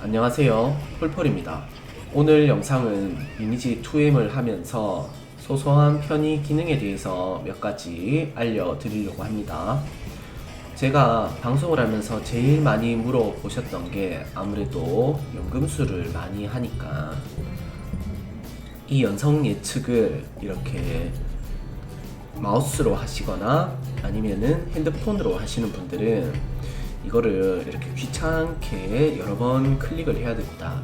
안녕하세요. 폴폴입니다. 오늘 영상은 리니지 2M을 하면서 소소한 편의 기능에 대해서 몇 가지 알려드리려고 합니다. 제가 방송을 하면서 제일 많이 물어보셨던 게 아무래도 연금술을 많이 하니까 이 연성 예측을 이렇게 마우스로 하시거나 아니면은 핸드폰으로 하시는 분들은 이거를 이렇게 귀찮게 여러 번 클릭을 해야 됩니다.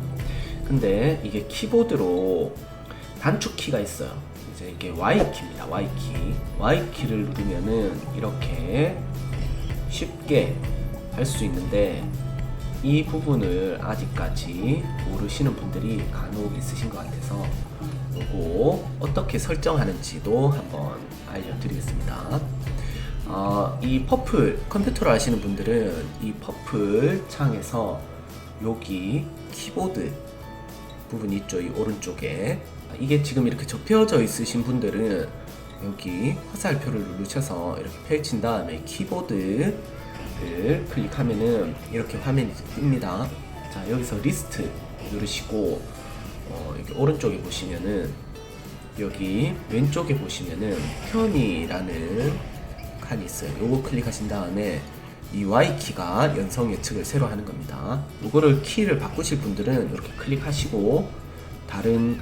근데 이게 키보드로 단축키가 있어요. 이제 이게 Y키입니다. Y키. Y키를 누르면은 이렇게 쉽게 할 수 있는데 이 부분을 아직까지 모르시는 분들이 간혹 있으신 것 같아서 요거 어떻게 설정하는지도 한번 알려드리겠습니다. 어, 이 퍼플 컴퓨터로 하시는 분들은 이 퍼플 창에서 여기 키보드 부분 있죠 이 오른쪽에. 이게 지금 이렇게 접혀져 있으신 분들은 여기 화살표를 누르셔서 이렇게 펼친 다음에 키보드를 클릭하면은 이렇게 화면이 뜹니다. 자 여기서 리스트 누르시고 어, 여기 오른쪽에 보시면은 여기 왼쪽에 보시면은 편이라는 칸이 있어요. 요거 클릭하신 다음에 이 Y키가 연성 예측을 새로 하는 겁니다. 요거를 키를 바꾸실 분들은 이렇게 클릭하시고 다른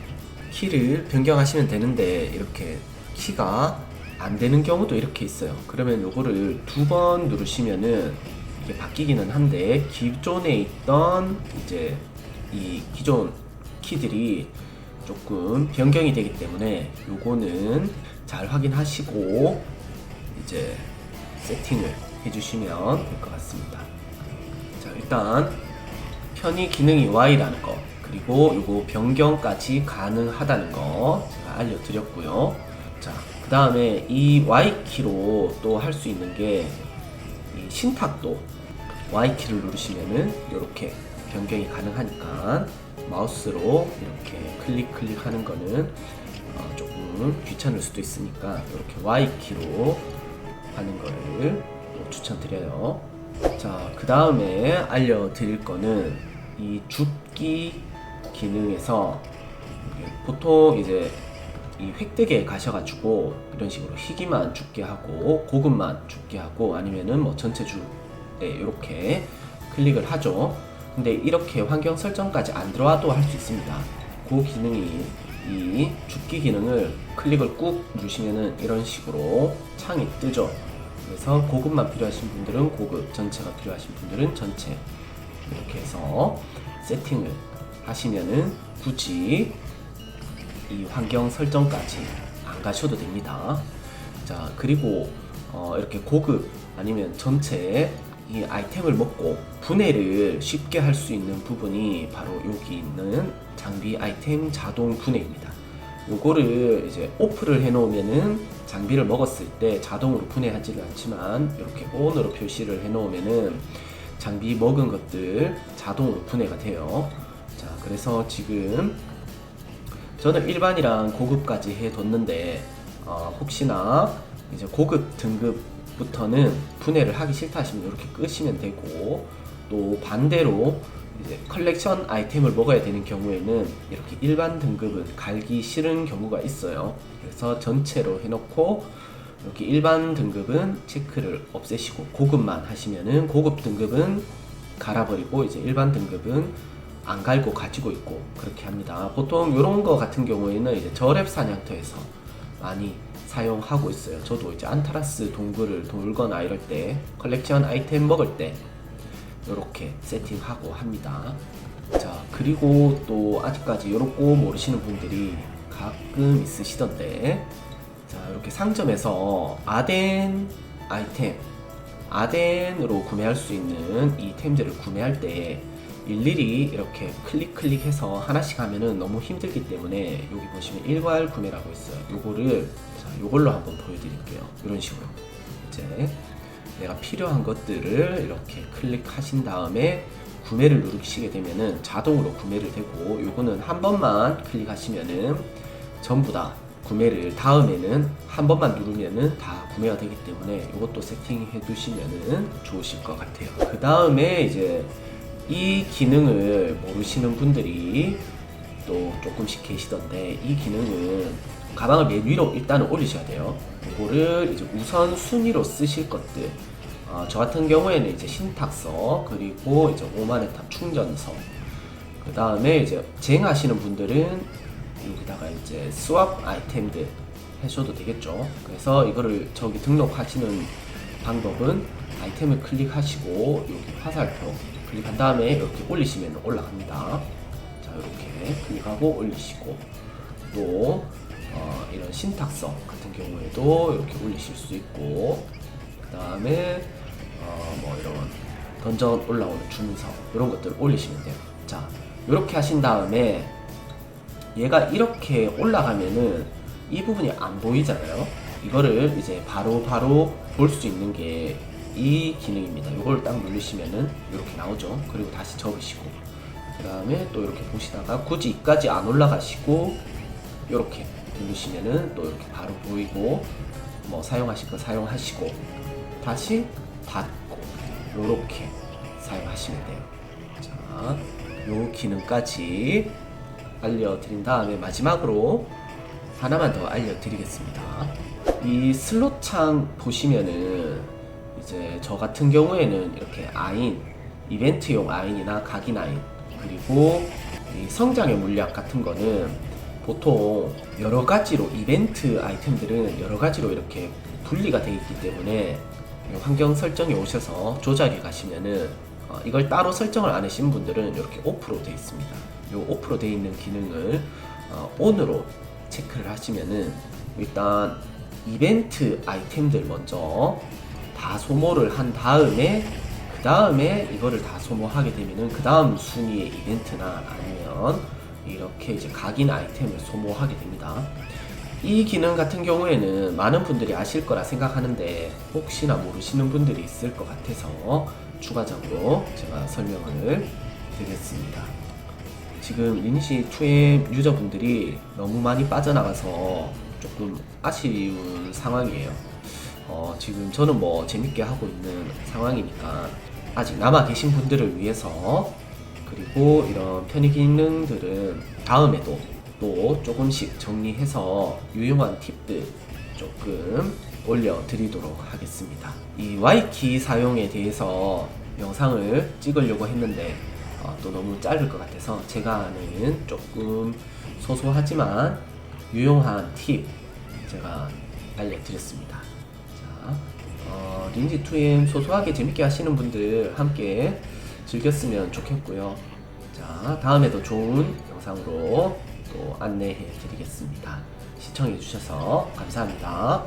키를 변경하시면 되는데 이렇게 키가 안 되는 경우도 이렇게 있어요. 그러면 요거를 두 번 누르시면은 이게 바뀌기는 한데 기존에 있던 이제 이 기존 키들이 조금 변경이 되기 때문에 요거는 잘 확인하시고 이제 세팅을 해주시면 될 것 같습니다. 자 일단 편의 기능이 Y라는 거 그리고 요거 변경까지 가능하다는 거 제가 알려드렸고요. 자그 다음에 이 Y 키로 또 할 수 있는 게이 신탁도 Y 키를 누르시면은 이렇게 변경이 가능하니까 마우스로 이렇게 클릭 클릭 하는 거는 어, 조금 귀찮을 수도 있으니까 이렇게 Y 키로 하는 거를 또 추천드려요. 자, 그 다음에 알려드릴 거는 이 줍기 기능에서 보통 이제 이 획득에 가셔가지고 이런 식으로 희귀만 줍게 하고 고급만 줍게 하고 아니면은 뭐 전체 줍에 이렇게 클릭을 하죠. 근데 이렇게 환경 설정까지 안 들어와도 할 수 있습니다. 그 기능이 이 줍기 기능을 클릭을 꾹 누르시면은 이런 식으로 창이 뜨죠. 그래서 고급만 필요하신 분들은 고급, 전체가 필요하신 분들은 전체 이렇게 해서 세팅을 하시면은 굳이 이 환경 설정까지 안 가셔도 됩니다. 자 그리고 어, 이렇게 고급 아니면 전체 이 아이템을 먹고 분해를 쉽게 할 수 있는 부분이 바로 여기 있는 장비 아이템 자동 분해입니다. 요거를 이제 오프를 해놓으면은 장비를 먹었을 때 자동으로 분해하지는 않지만 이렇게 ON으로 표시를 해놓으면은 장비 먹은 것들 자동으로 분해가 돼요. 자 그래서 지금 저는 일반이랑 고급까지 해뒀는데 어, 혹시나 이제 고급 등급 부터는 분해를 하기 싫다 하시면 이렇게 끄시면 되고 또 반대로 이제 컬렉션 아이템을 먹어야 되는 경우에는 이렇게 일반 등급은 갈기 싫은 경우가 있어요. 그래서 전체로 해놓고 이렇게 일반 등급은 체크를 없애시고 고급만 하시면은 고급 등급은 갈아버리고 이제 일반 등급은 안 갈고 가지고 있고 그렇게 합니다. 보통 이런 거 같은 경우에는 이제 저랩 사냥터에서 많이 사용하고 있어요. 저도 이제 안타라스 동굴을 돌거나 이럴 때 컬렉션 아이템 먹을 때 이렇게 세팅하고 합니다. 자 그리고 또 아직까지 이렇고 모르시는 분들이 가끔 있으시던데 자 이렇게 상점에서 아덴 아이템 아덴으로 구매할 수 있는 이 템들을 구매할 때 일일이 이렇게 클릭 클릭해서 하나씩 하면은 너무 힘들기 때문에 여기 보시면 일괄 구매라고 있어요. 요거를 자 요걸로 한번 보여드릴게요. 이런 식으로 이제 내가 필요한 것들을 이렇게 클릭하신 다음에 구매를 누르시게 되면은 자동으로 구매를 되고 요거는 한 번만 클릭하시면은 전부 다 구매를 다음에는 한 번만 누르면은 다 구매가 되기 때문에 이것도 세팅해 두시면은 좋으실 것 같아요. 그 다음에 이제 이 기능을 모르시는 분들이 또 조금씩 계시던데 이 기능은 가방을 맨 위로 일단은 올리셔야 돼요. 이거를 이제 우선 순위로 쓰실 것들. 어, 저 같은 경우에는 이제 신탁서 그리고 이제 오마네탑 충전서. 그 다음에 이제 쟁하시는 분들은 여기다가 이제 스왑 아이템들 하셔도 되겠죠. 그래서 이거를 저기 등록하시는 방법은 아이템을 클릭하시고 여기 화살표 클릭한 다음에 이렇게 올리시면 올라갑니다. 자 이렇게 클릭하고 올리시고 또 어, 이런 신탁서 같은 경우에도 이렇게 올리실 수 있고 그 다음에 어, 뭐 이런 던전 올라오는 주문서 이런 것들 올리시면 돼요. 자 이렇게 하신 다음에 얘가 이렇게 올라가면은 이 부분이 안 보이잖아요. 이거를 이제 바로 바로 볼 수 있는 게 이 기능입니다. 이걸 딱 누르시면은 이렇게 나오죠. 그리고 다시 접으시고 그 다음에 또 이렇게 보시다가 굳이 이까지 안 올라가시고 이렇게 누르시면은 또 이렇게 바로 보이고 뭐 사용하실 거 사용하시고 다시 닫고 이렇게 사용하시면 돼요. 자, 요 기능까지 알려드린 다음에 마지막으로 하나만 더 알려드리겠습니다. 이 슬롯창 보시면은 이제 저 같은 경우에는 이렇게 아인, 이벤트용 아인이나 각인 아인, 그리고 이 성장의 물약 같은 거는 보통 여러 가지로 이벤트 아이템들은 여러 가지로 이렇게 분리가 되어 있기 때문에 환경 설정에 오셔서 조작에 가시면은 어, 이걸 따로 설정을 안 하신 분들은 이렇게 오프로 되어 있습니다. 이 오프로 되어 있는 기능을 어, 온으로 체크를 하시면은 일단 이벤트 아이템들 먼저 다 소모를 한 다음에 그 다음에 이거를 다 소모하게 되면은 그 다음 순위의 이벤트나 아니면 이렇게 이제 각인 아이템을 소모하게 됩니다. 이 기능 같은 경우에는 많은 분들이 아실 거라 생각하는데 혹시나 모르시는 분들이 있을 것 같아서 추가적으로 제가 설명을 드리겠습니다. 지금 리니시 2의 유저분들이 너무 많이 빠져나가서 조금 아쉬운 상황이에요. 어, 지금 저는 뭐 재밌게 하고 있는 상황이니까 아직 남아 계신 분들을 위해서 그리고 이런 편의 기능들은 다음에도 또 조금씩 정리해서 유용한 팁들 조금 올려드리도록 하겠습니다. 이 Y키 사용에 대해서 영상을 찍으려고 했는데 어, 또 너무 짧을 것 같아서 제가 아는 조금 소소하지만 유용한 팁 제가 알려드렸습니다. 2M 소소하게 재밌게 하시는 분들 함께 즐겼으면 좋겠고요. 자, 다음에도 좋은 영상으로 또 안내해 드리겠습니다. 시청해 주셔서 감사합니다.